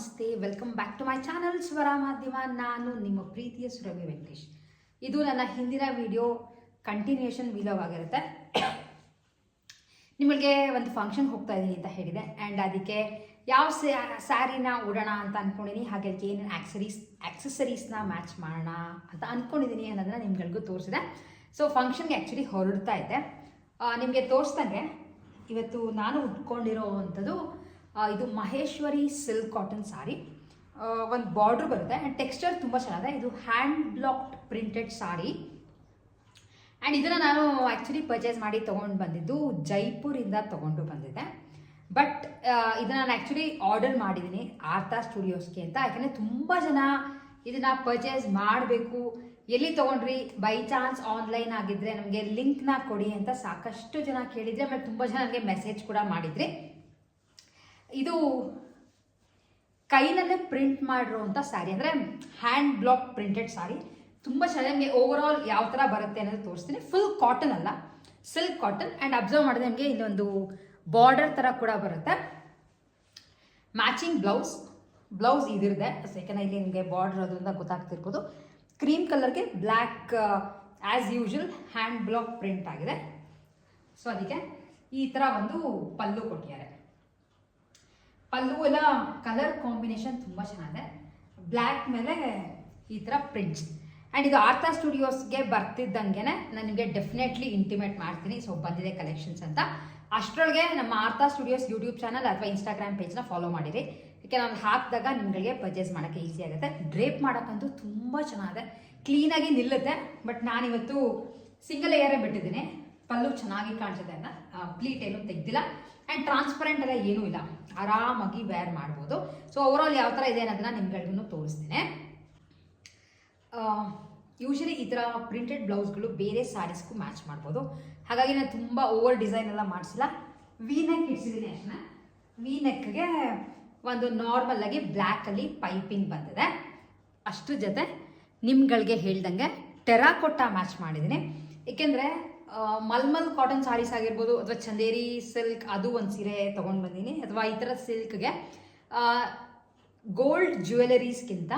ನಮಸ್ತೆ welcome back to my channel Swara Madhyama ನಾನು ನಿಮ್ಮ ಪ್ರೀತಿಯ ಸುರಭಿ ವೆಂಕಟೇಶ್. ಇದು ನನ್ನ ಹಿಂದಿನ ವಿಡಿಯೋ ಕಂಟಿನ್ಯೂಷನ್ ವಿಲೋಗ್ ಆಗಿರುತ್ತೆ. ನಿಮಗೆ ಒಂದು ಫಂಕ್ಷನ್ ಹೋಗ್ತಾ ಇದ್ದೀನಿ ಅಂತ ಹೇಳಿದೆ. ಆ್ಯಂಡ್ ಅದಕ್ಕೆ ಯಾವ ಸ್ಯಾರಿನ ಉಡೋಣ ಅಂತ ಅಂದ್ಕೊಂಡಿದ್ದೀನಿ ಹಾಗೆ ಏನೇನು ಆಕ್ಸರೀಸ್ ಆಕ್ಸೆಸರೀಸ್ನ ಮ್ಯಾಚ್ ಮಾಡೋಣ ಅಂತ ಅಂದ್ಕೊಂಡಿದ್ದೀನಿ ಅನ್ನೋದನ್ನ ನಿಮ್ಗಳಿಗೂ ತೋರಿಸಿದೆ. ಸೊ ಫಂಕ್ಷನ್ಗೆ ಆ್ಯಕ್ಚುಲಿ ಹೊರಡ್ತಾ ಇದ್ದೆ. ನಿಮಗೆ ತೋರಿಸ್ದಂಗೆ ಇವತ್ತು ನಾನು ಉಟ್ಕೊಂಡಿರೋ ಅಂಥದ್ದು ಇದು ಮಹೇಶ್ವರಿ ಸಿಲ್ಕ್ ಕಾಟನ್ ಸಾರಿ ಒಂದು ಬಾರ್ಡ್ರ್ ಬರುತ್ತೆ. ಆ್ಯಂಡ್ ಟೆಕ್ಸ್ಚರ್ ತುಂಬ ಚೆನ್ನಾಗಿದೆ. ಇದು hand blocked printed sari and ಇದನ್ನು ನಾನು ಆ್ಯಕ್ಚುಲಿ ಪರ್ಚೇಸ್ ಮಾಡಿ ತೊಗೊಂಡು ಬಂದಿದ್ದು ಜೈಪುರಿಂದ ತೊಗೊಂಡು ಬಂದಿದ್ದೆ. ಬಟ್ ಇದನ್ನು ನಾನು ಆ್ಯಕ್ಚುಲಿ ಆರ್ಡರ್ ಮಾಡಿದ್ದೀನಿ ಆರ್ತಾ ಸ್ಟುಡಿಯೋಸ್ಗೆ ಅಂತ. ಯಾಕೆಂದರೆ ತುಂಬ ಜನ ಇದನ್ನು ಪರ್ಚೇಸ್ ಮಾಡಬೇಕು. ಎಲ್ಲಿ ತೊಗೊಂಡ್ರಿ? ಬೈ ಚಾನ್ಸ್ ಆನ್ಲೈನ್ ಆಗಿದ್ದರೆ ನಮಗೆ ಲಿಂಕ್ನ ಕೊಡಿ ಅಂತ ಸಾಕಷ್ಟು ಜನ ಕೇಳಿದರೆ ಆಮೇಲೆ ತುಂಬ ಜನ ನನಗೆ ಮೆಸೇಜ್ ಕೂಡ ಮಾಡಿದ್ರಿ. ಇದು ಕೈನಲ್ಲೇ ಪ್ರಿಂಟ್ ಮಾಡಿರೋವಂಥ ಸ್ಯಾರಿ ಅಂದರೆ ಹ್ಯಾಂಡ್ ಬ್ಲಾಕ್ ಪ್ರಿಂಟೆಡ್ ಸಾರಿ ತುಂಬ ಚೆನ್ನಾಗಿ ನಿಮಗೆ ಓವರ್ ಯಾವ ಥರ ಬರುತ್ತೆ ಅನ್ನೋದು ತೋರಿಸ್ತೀನಿ. ಫುಲ್ ಕಾಟನ್ ಅಲ್ಲ. ಸಿಲ್ಕ್ ಕಾಟನ್ ಆ್ಯಂಡ್ ಅಬ್ಸರ್ವ್ ಮಾಡಿದ್ರೆ ನಿಮಗೆ ಇಲ್ಲೊಂದು ಬಾರ್ಡರ್ ಥರ ಕೂಡ ಬರುತ್ತೆ. ಮ್ಯಾಚಿಂಗ್ ಬ್ಲೌಸ್ ಬ್ಲೌಸ್ ಇದಿರದೆ ಸೆಕೆಂಡ್ ಇಲ್ಲಿ ನಿಮಗೆ ಬಾರ್ಡರ್ ಅದರಿಂದ ಗೊತ್ತಾಗ್ತಿರ್ಬೋದು. Cream ಕಲರ್ಗೆ black as usual hand block print ಆಗಿದೆ. ಸೊ ಅದಕ್ಕೆ ಈ ಥರ ಒಂದು ಪಲ್ಲು ಕೊಟ್ಟಿದ್ದಾರೆ. ಪಲ್ಲು ಎಲ್ಲ ಕಲರ್ ಕಾಂಬಿನೇಷನ್ ತುಂಬ ಚೆನ್ನಾಗಿದೆ. ಬ್ಲ್ಯಾಕ್ ಮೇಲೆ ಈ ಥರ ಪ್ರಿಂಟ್ಸ್ ಆ್ಯಂಡ್ ಇದು ಆರ್ತಾ ಸ್ಟುಡಿಯೋಸ್ಗೆ ಬರ್ತಿದ್ದಂಗೆ ನಾನು ನಿಮಗೆ ಡೆಫಿನೆಟ್ಲಿ ಇಂಟಿಮೇಟ್ ಮಾಡ್ತೀನಿ. ಸೊ ಬಂದಿದೆ ಕಲೆಕ್ಷನ್ಸ್ ಅಂತ. ಅಷ್ಟರೊಳಗೆ ನಮ್ಮ ಆರ್ತಾ ಸ್ಟುಡಿಯೋಸ್ ಯೂಟ್ಯೂಬ್ ಚಾನಲ್ ಅಥವಾ ಇನ್ಸ್ಟಾಗ್ರಾಮ್ ಪೇಜ್ನ ಫಾಲೋ ಮಾಡಿರಿ. ಯಾಕೆ ನಾನು ಹಾಕಿದಾಗ ನಿಮಗೆ ಪರ್ಚೇಸ್ ಮಾಡೋಕ್ಕೆ ಈಸಿ ಆಗುತ್ತೆ. ಡ್ರೇಪ್ ಮಾಡೋಕ್ಕಂತೂ ತುಂಬ ಚೆನ್ನಾಗಿದೆ. ಕ್ಲೀನಾಗಿ ನಿಲ್ಲುತ್ತೆ. ಬಟ್ ನಾನಿವತ್ತು ಸಿಂಗಲ್ ಏರೇ ಬಿಟ್ಟಿದ್ದೀನಿ. ಪಲ್ಲು ಚೆನ್ನಾಗಿ ಕಾಣಿಸುತ್ತೆ ಅಂತ. ಪ್ಲೀಟ್ ಏನು ತೆಗ್ದಿಲ್ಲ. ಆ್ಯಂಡ್ ಟ್ರಾನ್ಸ್ಪರೆಂಟ್ ಎಲ್ಲ ಏನೂ ಇಲ್ಲ. ಆರಾಮಾಗಿ ವೇರ್ ಮಾಡ್ಬೋದು. ಸೊ ಓವರಾಲ್ ಯಾವ ಥರ ಇದೆ ಅನ್ನೋದನ್ನ ನಿಮ್ಗಳಿಗೂ ತೋರಿಸ್ತೀನಿ. ಯೂಶಲಿ ಈ ಥರ ಪ್ರಿಂಟೆಡ್ ಬ್ಲೌಸ್ಗಳು ಬೇರೆ ಸ್ಯಾರೀಸ್ಗೂ ಮ್ಯಾಚ್ ಮಾಡ್ಬೋದು. ಹಾಗಾಗಿ ನಾನು ತುಂಬ ಓವರ್ ಡಿಸೈನ್ ಎಲ್ಲ ಮಾಡಿಸಿಲ್ಲ. ವಿ ನೆಕ್ ಇಡ್ಸಿದ್ದೀನಿ ಅಷ್ಟನ್ನ. ವಿ ನೆಕ್ಗೆ ಒಂದು ನಾರ್ಮಲ್ ಆಗಿ ಬ್ಲ್ಯಾಕಲ್ಲಿ ಪೈಪಿಂಗ್ ಬಂದಿದೆ. ಅಷ್ಟು ಜೊತೆ ನಿಮ್ಗಳಿಗೆ ಹೇಳ್ದಂಗೆ ಟೆರಾಕೊಟ್ಟ ಮ್ಯಾಚ್ ಮಾಡಿದ್ದೀನಿ ಏಕೆಂದರೆ ಮಲ್ಮಲ್ ಕಾಟನ್ ಸಾರೀಸ್ ಆಗಿರ್ಬೋದು ಅಥವಾ ಚಂದೇರಿ ಸಿಲ್ಕ್ ಅದು ಒಂದು ಸೀರೆ ತೊಗೊಂಡು ಬಂದೀನಿ ಅಥವಾ ಈ ಥರ ಸಿಲ್ಕ್ಗೆ. ಗೋಲ್ಡ್ ಜ್ಯುವೆಲರೀಸ್ಗಿಂತ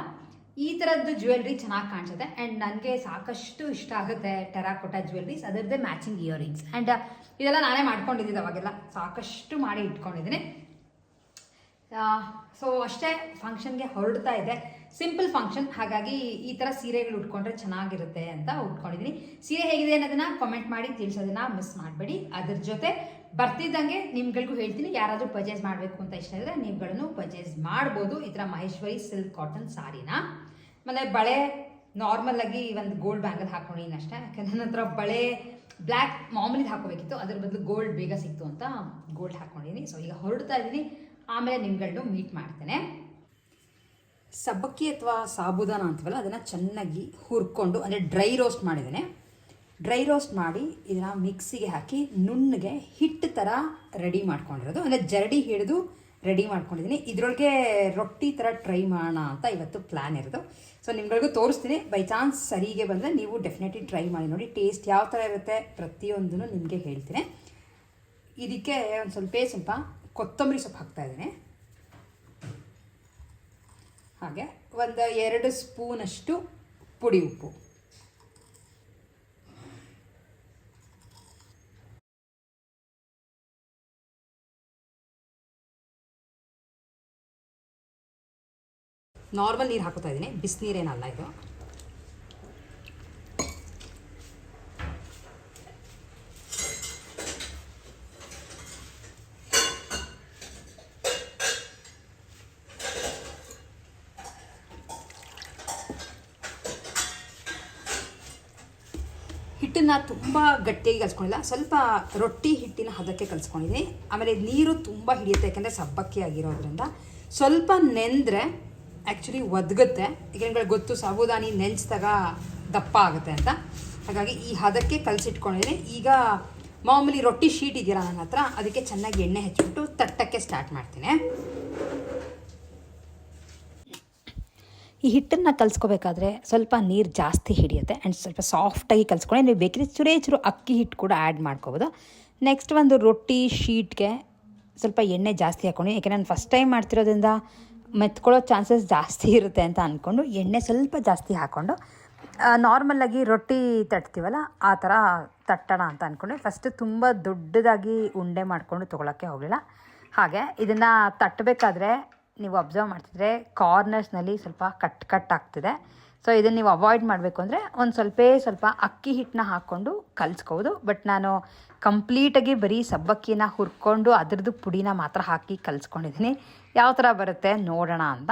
ಈ ಥರದ್ದು ಜ್ಯುವೆಲ್ರಿ ಚೆನ್ನಾಗಿ ಕಾಣಿಸುತ್ತೆ. ಆ್ಯಂಡ್ ನನಗೆ ಸಾಕಷ್ಟು ಇಷ್ಟ ಆಗುತ್ತೆ ಟೆರಾಕೋಟಾ ಜ್ಯುವೆಲ್ರೀಸ್. ಅದರದ್ದೇ ಮ್ಯಾಚಿಂಗ್ ಇಯರಿಂಗ್ಸ್ ಆ್ಯಂಡ್ ಇದೆಲ್ಲ ನಾನೇ ಮಾಡ್ಕೊಂಡಿದ್ದೀನಿ ಅವಾಗೆಲ್ಲ. ಸಾಕಷ್ಟು ಮಾಡಿ ಇಟ್ಕೊಂಡಿದ್ದೀನಿ. ಸೊ ಅಷ್ಟೇ ಫಂಕ್ಷನ್ಗೆ ಹೊರಡ್ತಾ ಇದೆ. ಸಿಂಪಲ್ ಫಂಕ್ಷನ್ ಹಾಗಾಗಿ ಈ ಥರ ಸೀರೆಗಳು ಉಟ್ಕೊಂಡ್ರೆ ಚೆನ್ನಾಗಿರುತ್ತೆ ಅಂತ ಉಟ್ಕೊಂಡಿದ್ದೀನಿ ಸೀರೆ ಹೇಗಿದೆ ಅನ್ನೋದನ್ನ ಕಾಮೆಂಟ್ ಮಾಡಿ, ತಿಳಿಸೋದನ್ನ ಮಿಸ್ ಮಾಡಬೇಡಿ. ಅದ್ರ ಜೊತೆ ಬರ್ತಿದ್ದಂಗೆ ನಿಮ್ಗಳಿಗೂ ಹೇಳ್ತೀನಿ, ಯಾರಾದರೂ ಪರ್ಚೇಸ್ ಮಾಡಬೇಕು ಅಂತ ಇಷ್ಟ ಇದ್ರೆ ನೀವುಗಳನ್ನು ಪರ್ಚೇಸ್ ಮಾಡ್ಬೋದು. ಈ ಥರ ಮಹೇಶ್ವರಿ ಸಿಲ್ಕ್ ಕಾಟನ್ ಸಾರಿನ ಆಮೇಲೆ ಬಳೆ ನಾರ್ಮಲ್ ಆಗಿ ಒಂದು ಗೋಲ್ಡ್ ಬ್ಯಾಂಗಲ್ ಹಾಕೊಂಡಿದ್ದೀನಿ ಅಷ್ಟೇ. ಯಾಕಂದ್ರೆ ನನ್ನ ಹತ್ರ ಬಳೆ ಬ್ಲ್ಯಾಕ್ ಮಾಮೂಲಿ ಹಾಕೋಬೇಕಿತ್ತು ಅದ್ರ ಬದಲು ಗೋಲ್ಡ್ ಬೇಗ ಸಿಕ್ತು ಅಂತ ಗೋಲ್ಡ್ ಹಾಕೊಂಡಿದ್ದೀನಿ ಸೊ ಈಗ ಹೊರಡ್ತಾ ಇದ್ದೀನಿ ಆಮೇಲೆ ನಿಮ್ಗಳನ್ನು ಮೀಟ್ ಮಾಡ್ತೇನೆ. ಸಬ್ಬಕ್ಕಿ ಅಥವಾ ಸಾಬುದಾನ ಅಂತೀವಲ್ಲ, ಅದನ್ನು ಚೆನ್ನಾಗಿ ಹುರ್ಕೊಂಡು, ಅಂದರೆ ಡ್ರೈ ರೋಸ್ಟ್ ಮಾಡಿದ್ದೇನೆ. ಡ್ರೈ ರೋಸ್ಟ್ ಮಾಡಿ ಇದನ್ನು ಮಿಕ್ಸಿಗೆ ಹಾಕಿ ನುಣ್ಣಗೆ ಹಿಟ್ಟು ಥರ ರೆಡಿ ಮಾಡ್ಕೊಂಡಿರೋದು. ಅಂದರೆ ಜರಡಿ ಹಿಡಿದು ರೆಡಿ ಮಾಡ್ಕೊಂಡಿದ್ದೀನಿ. ಇದರೊಳಗೆ ರೊಟ್ಟಿ ಥರ ಟ್ರೈ ಮಾಡೋಣ ಅಂತ ಇವತ್ತು ಪ್ಲ್ಯಾನ್ ಇರೋದು. ಸೊ ನಿಮ್ಗಳಿಗೂ ತೋರಿಸ್ತೀನಿ. ಬೈ ಚಾನ್ಸ್ ಸರಿಗೆ ಬಂದರೆ ನೀವು ಡೆಫಿನೆಟ್ಲಿ ಟ್ರೈ ಮಾಡಿ ನೋಡಿ. ಟೇಸ್ಟ್ ಯಾವ ಥರ ಇರುತ್ತೆ ಪ್ರತಿಯೊಂದನ್ನು ನಿಮಗೆ ಹೇಳ್ತೀನಿ. ಇದಕ್ಕೆ ಒಂದು ಸ್ವಲ್ಪ ಸ್ವಲ್ಪ ಕೊತ್ತಂಬರಿ ಸೊಪ್ಪು ಹಾಕ್ತಾ ಇದ್ದೀನಿ. ಹಾಗೆ ಒಂದು ಎರಡು ಸ್ಪೂನಷ್ಟು ಪುಡಿ ಉಪ್ಪು. ನಾರ್ಮಲ್ ನೀರು ಹಾಕೋತಾ ಇದ್ದೀನಿ. ಬಿಸಿನೀರೇನಲ್ಲ ಇದು. ಹಿಟ್ಟನ್ನು ತುಂಬ ಗಟ್ಟಿಯಾಗಿ ಕಲಿಸ್ಕೊಂಡಿಲ್ಲ. ಸ್ವಲ್ಪ ರೊಟ್ಟಿ ಹಿಟ್ಟಿನ ಹದಕ್ಕೆ ಕಲಿಸ್ಕೊಂಡಿದ್ದೀನಿ ಆಮೇಲೆ ನೀರು ತುಂಬ ಹಿಡಿಯುತ್ತೆ, ಯಾಕೆಂದರೆ ಸಬ್ಬಕ್ಕಿ ಆಗಿರೋದ್ರಿಂದ. ಸ್ವಲ್ಪ ನೆಂದರೆ ಆ್ಯಕ್ಚುಲಿ ಒದಗುತ್ತೆ. ನಿಮ್ಗಳಿಗೆ ಗೊತ್ತು, ಸಾಬುದಾನಿ ನೆನೆಸಿದಾಗ ದಪ್ಪ ಆಗುತ್ತೆ ಅಂತ. ಹಾಗಾಗಿ ಈ ಹದಕ್ಕೆ ಕಲಸಿಟ್ಕೊಂಡಿದ್ದೀನಿ ಈಗ ಮಾಮೂಲಿ ರೊಟ್ಟಿ ಶೀಟ್ ಇದೆಯಲ್ಲ ನನ್ನ ಹತ್ರ, ಅದಕ್ಕೆ ಚೆನ್ನಾಗಿ ಎಣ್ಣೆ ಹಚ್ಚಿಬಿಟ್ಟು ತಟ್ಟಕ್ಕೆ ಸ್ಟಾರ್ಟ್ ಮಾಡ್ತೀನಿ. ಈ ಹಿಟ್ಟನ್ನು ಕಲಿಸ್ಕೋಬೇಕಾದ್ರೆ ಸ್ವಲ್ಪ ನೀರು ಜಾಸ್ತಿ ಹಿಡಿಯುತ್ತೆ ಆ್ಯಂಡ್ ಸ್ವಲ್ಪ ಸಾಫ್ಟಾಗಿ ಕಲಿಸ್ಕೊಂಡು ನೀವು ಬೇಕಿದ್ರೆ ಚುರೇ ಚುರು ಅಕ್ಕಿ ಹಿಟ್ಟು ಕೂಡ ಆ್ಯಡ್ ಮಾಡ್ಕೋಬೋದು. ನೆಕ್ಸ್ಟ್ ಒಂದು ರೊಟ್ಟಿ ಶೀಟ್ಗೆ ಸ್ವಲ್ಪ ಎಣ್ಣೆ ಜಾಸ್ತಿ ಹಾಕ್ಕೊಂಡು ಯಾಕೆ ನಾನು ಫಸ್ಟ್ ಟೈಮ್ ಮಾಡ್ತಿರೋದ್ರಿಂದ ಮೆತ್ಕೊಳ್ಳೋ ಚಾನ್ಸಸ್ ಜಾಸ್ತಿ ಇರುತ್ತೆ ಅಂತ ಅಂದ್ಕೊಂಡು ಎಣ್ಣೆ ಸ್ವಲ್ಪ ಜಾಸ್ತಿ ಹಾಕ್ಕೊಂಡು ನಾರ್ಮಲ್ಲಾಗಿ ರೊಟ್ಟಿ ತಟ್ತೀವಲ್ಲ, ಆ ಥರ ತಟ್ಟೋಣ ಅಂತ ಅಂದ್ಕೊಂಡೆ ಫಸ್ಟ್ ತುಂಬ ದೊಡ್ಡದಾಗಿ ಉಂಡೆ ಮಾಡಿಕೊಂಡು ತೊಗೊಳಕ್ಕೆ ಹೋಗಲಿಲ್ಲ. ಹಾಗೆ ಇದನ್ನು ತಟ್ಟಬೇಕಾದ್ರೆ ನೀವು ಅಬ್ಸರ್ವ್ ಮಾಡ್ತಿದ್ರೆ ಕಾರ್ನರ್ಸ್ನಲ್ಲಿ ಸ್ವಲ್ಪ ಕಟ್ ಕಟ್ ಆಗ್ತಿದೆ. ಸೊ ಇದನ್ನು ನೀವು ಅವಾಯ್ಡ್ ಮಾಡಬೇಕು ಅಂದರೆ ಒಂದು ಸ್ವಲ್ಪ ಸ್ವಲ್ಪ ಅಕ್ಕಿ ಹಿಟ್ಟನ್ನ ಹಾಕ್ಕೊಂಡು ಕಲಿಸ್ಕೋದು ಬಟ್ ನಾನು ಕಂಪ್ಲೀಟಾಗಿ ಬರೀ ಸಬ್ಬಕ್ಕಿನ ಹುರ್ಕೊಂಡು ಅದ್ರದ್ದು ಪುಡಿನ ಮಾತ್ರ ಹಾಕಿ ಕಲಿಸ್ಕೊಂಡಿದ್ದೀನಿ. ಯಾವ ಥರ ಬರುತ್ತೆ ನೋಡೋಣ ಅಂತ.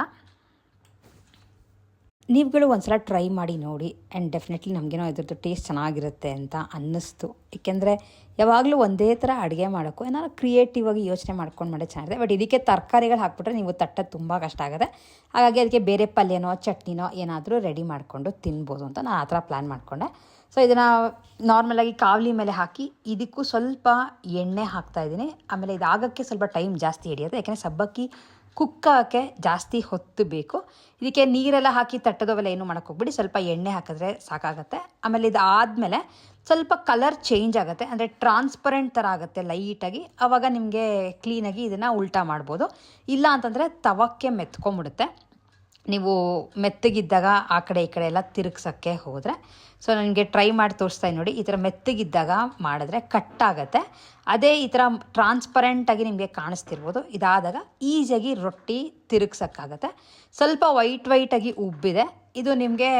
ನೀವುಗಳು ಒಂದ್ಸಲ ಟ್ರೈ ಮಾಡಿ ನೋಡಿ ಆ್ಯಂಡ್ ಡೆಫಿನೆಟ್ಲಿ ನಮಗೇನೋ ಇದ್ರದ್ದು ಟೇಸ್ಟ್ ಚೆನ್ನಾಗಿರುತ್ತೆ ಅಂತ ಅನ್ನಿಸ್ತು. ಏಕೆಂದರೆ ಯಾವಾಗಲೂ ಒಂದೇ ಥರ ಅಡುಗೆ ಮಾಡೋಕ್ಕೂ ಏನಾದ್ರು ಕ್ರಿಯೇಟಿವ್ ಆಗಿ ಯೋಚನೆ ಮಾಡ್ಕೊಂಡು ಮಾಡೋ ಚೆನ್ನಾಗಿದೆ ಬಟ್ ಇದಕ್ಕೆ ತರಕಾರಿಗಳು ಹಾಕ್ಬಿಟ್ರೆ ನೀವು ತಟ್ಟ ತುಂಬ ಕಷ್ಟ ಆಗುತ್ತೆ. ಹಾಗಾಗಿ ಅದಕ್ಕೆ ಬೇರೆ ಪಲ್ಯನೋ, ಚಟ್ನಿನೋ ಏನಾದರೂ ರೆಡಿ ಮಾಡಿಕೊಂಡು ತಿನ್ಬೋದು ಅಂತ ನಾನು ಆ ಥರ ಪ್ಲ್ಯಾನ್ ಮಾಡಿಕೊಂಡೆ. ಸೊ ಇದನ್ನು ನಾರ್ಮಲಾಗಿ ಕಾವಲಿ ಮೇಲೆ ಹಾಕಿ ಇದಕ್ಕೂ ಸ್ವಲ್ಪ ಎಣ್ಣೆ ಹಾಕ್ತಾ ಇದ್ದೀನಿ. ಆಮೇಲೆ ಇದಾಗೋಕ್ಕೆ ಸ್ವಲ್ಪ ಟೈಮ್ ಜಾಸ್ತಿ ಹಿಡಿಯುತ್ತೆ. ಯಾಕೆಂದರೆ ಸಬ್ಬಕ್ಕಿ ಕುಕ್ಕಾಗೆ ಜಾಸ್ತಿ ಹೊತ್ತು ಬೇಕು. ಇದಕ್ಕೆ ನೀರೆಲ್ಲ ಹಾಕಿ ತಟ್ಟದವೆಲ್ಲ ಏನು ಮಾಡೋಕ್ಕೋಗ್ಬಿಡಿ ಸ್ವಲ್ಪ ಎಣ್ಣೆ ಹಾಕಿದ್ರೆ ಸಾಕಾಗತ್ತೆ. ಆಮೇಲೆ ಇದಾದಮೇಲೆ ಸ್ವಲ್ಪ ಕಲರ್ ಚೇಂಜ್ ಆಗುತ್ತೆ. ಅಂದರೆ ಟ್ರಾನ್ಸ್ಪರೆಂಟ್ ಥರ ಆಗುತ್ತೆ ಲೈಟಾಗಿ ಆವಾಗ ನಿಮಗೆ ಕ್ಲೀನಾಗಿ ಇದನ್ನು ಉಲ್ಟಾ ಮಾಡ್ಬೋದು. ಇಲ್ಲ ಅಂತಂದರೆ ತವಕ್ಕೆ ಮೆತ್ಕೊಂಬಿಡುತ್ತೆ ನೀವು ಮೆತ್ತಗಿದ್ದಾಗ ಆ ಕಡೆ ಈ ಕಡೆ ಎಲ್ಲ ತಿರುಗ್ಸೋಕ್ಕೆ ಹೋದರೆ. ಸೊ ನನಗೆ ಟ್ರೈ ಮಾಡಿ ತೋರಿಸ್ತಾ ನೋಡಿ, ಈ ಥರ ಮೆತ್ತಗಿದ್ದಾಗ ಮಾಡಿದ್ರೆ ಕಟ್ ಆಗುತ್ತೆ. ಅದೇ ಈ ಥರ ಟ್ರಾನ್ಸ್ಪರೆಂಟಾಗಿ ನಿಮಗೆ ಕಾಣಿಸ್ತಿರ್ಬೋದು. ಇದಾದಾಗ ಈಸಿಯಾಗಿ ರೊಟ್ಟಿ ತಿರುಗ್ಸೋಕ್ಕಾಗತ್ತೆ. ಸ್ವಲ್ಪ ವೈಟ್ ವೈಟಾಗಿ ಉಬ್ಬಿದೆ. ಇದು ನಿಮಗೆ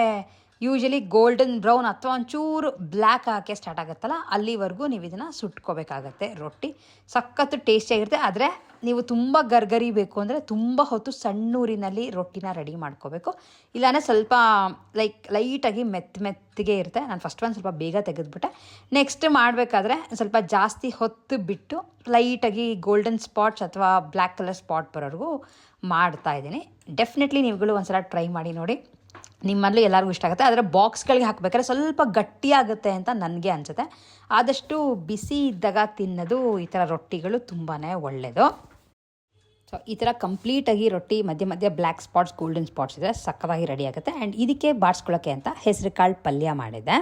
ಯೂಶಲಿ ಗೋಲ್ಡನ್ ಬ್ರೌನ್ ಅಥವಾ ಒಂಚೂರು ಬ್ಲ್ಯಾಕ್ ಹಾಕಿ ಸ್ಟಾರ್ಟ್ ಆಗುತ್ತಲ್ಲ, ಅಲ್ಲಿವರೆಗೂ ನೀವು ಇದನ್ನು ಸುಟ್ಕೋಬೇಕಾಗತ್ತೆ ರೊಟ್ಟಿ. ಸಖತ್ತು ಟೇಸ್ಟಿಯಾಗಿರುತ್ತೆ ಆದರೆ ನೀವು ತುಂಬ ಗರ್ಗರಿ ಬೇಕು ಅಂದರೆ ತುಂಬ ಹೊತ್ತು ಸಣ್ಣೂರಿನಲ್ಲಿ ರೊಟ್ಟಿನ ರೆಡಿ ಮಾಡ್ಕೋಬೇಕು. ಇಲ್ಲಾಂದರೆ ಸ್ವಲ್ಪ ಲೈಕ್ ಲೈಟಾಗಿ ಮೆತ್ತ ಮೆತ್ತಗೆ ಇರುತ್ತೆ. ನಾನು ಫಸ್ಟ್ ಒಂದು ಸ್ವಲ್ಪ ಬೇಗ ತೆಗೆದುಬಿಟ್ಟೆ. ನೆಕ್ಸ್ಟ್ ಮಾಡಬೇಕಾದ್ರೆ ಸ್ವಲ್ಪ ಜಾಸ್ತಿ ಹೊತ್ತು ಬಿಟ್ಟು ಲೈಟಾಗಿ ಗೋಲ್ಡನ್ ಸ್ಪಾಟ್ಸ್ ಅಥವಾ ಬ್ಲ್ಯಾಕ್ ಕಲರ್ ಸ್ಪಾಟ್ ಬರೋವರೆಗೂ ಮಾಡ್ತಾ ಇದ್ದೀನಿ. ಡೆಫಿನೆಟ್ಲಿ ನೀವುಗಳು ಒಂದ್ಸಲ ಟ್ರೈ ಮಾಡಿ ನೋಡಿ. ನಿಮ್ಮಲ್ಲೂ ಎಲ್ಲರಿಗೂ ಇಷ್ಟ ಆಗುತ್ತೆ. ಆದರೆ ಬಾಕ್ಸ್ಗಳಿಗೆ ಹಾಕಬೇಕಾದ್ರೆ ಸ್ವಲ್ಪ ಗಟ್ಟಿಯಾಗುತ್ತೆ ಅಂತ ನನಗೆ ಅನಿಸುತ್ತೆ. ಆದಷ್ಟು ಬಿಸಿ ಇದ್ದಾಗ ತಿನ್ನೋದು ಈ ಥರ ರೊಟ್ಟಿಗಳು ತುಂಬಾ ಒಳ್ಳೆಯದು ಸೊ ಈ ಥರ ಕಂಪ್ಲೀಟಾಗಿ ರೊಟ್ಟಿ, ಮಧ್ಯ ಮಧ್ಯ ಬ್ಲ್ಯಾಕ್ ಸ್ಪಾಟ್ಸ್ ಗೋಲ್ಡನ್ ಸ್ಪಾಟ್ಸ್ ಇದೆ ಸಕ್ಕತ್ತಾಗಿ ರೆಡಿ ಆಗುತ್ತೆ. ಆ್ಯಂಡ್ ಇದಕ್ಕೆ ಬಾಡಿಸ್ಕೊಳ್ಳೋಕ್ಕೆ ಅಂತ ಹೆಸರು ಕಾಳು ಪಲ್ಯ ಮಾಡಿದ್ದೆ.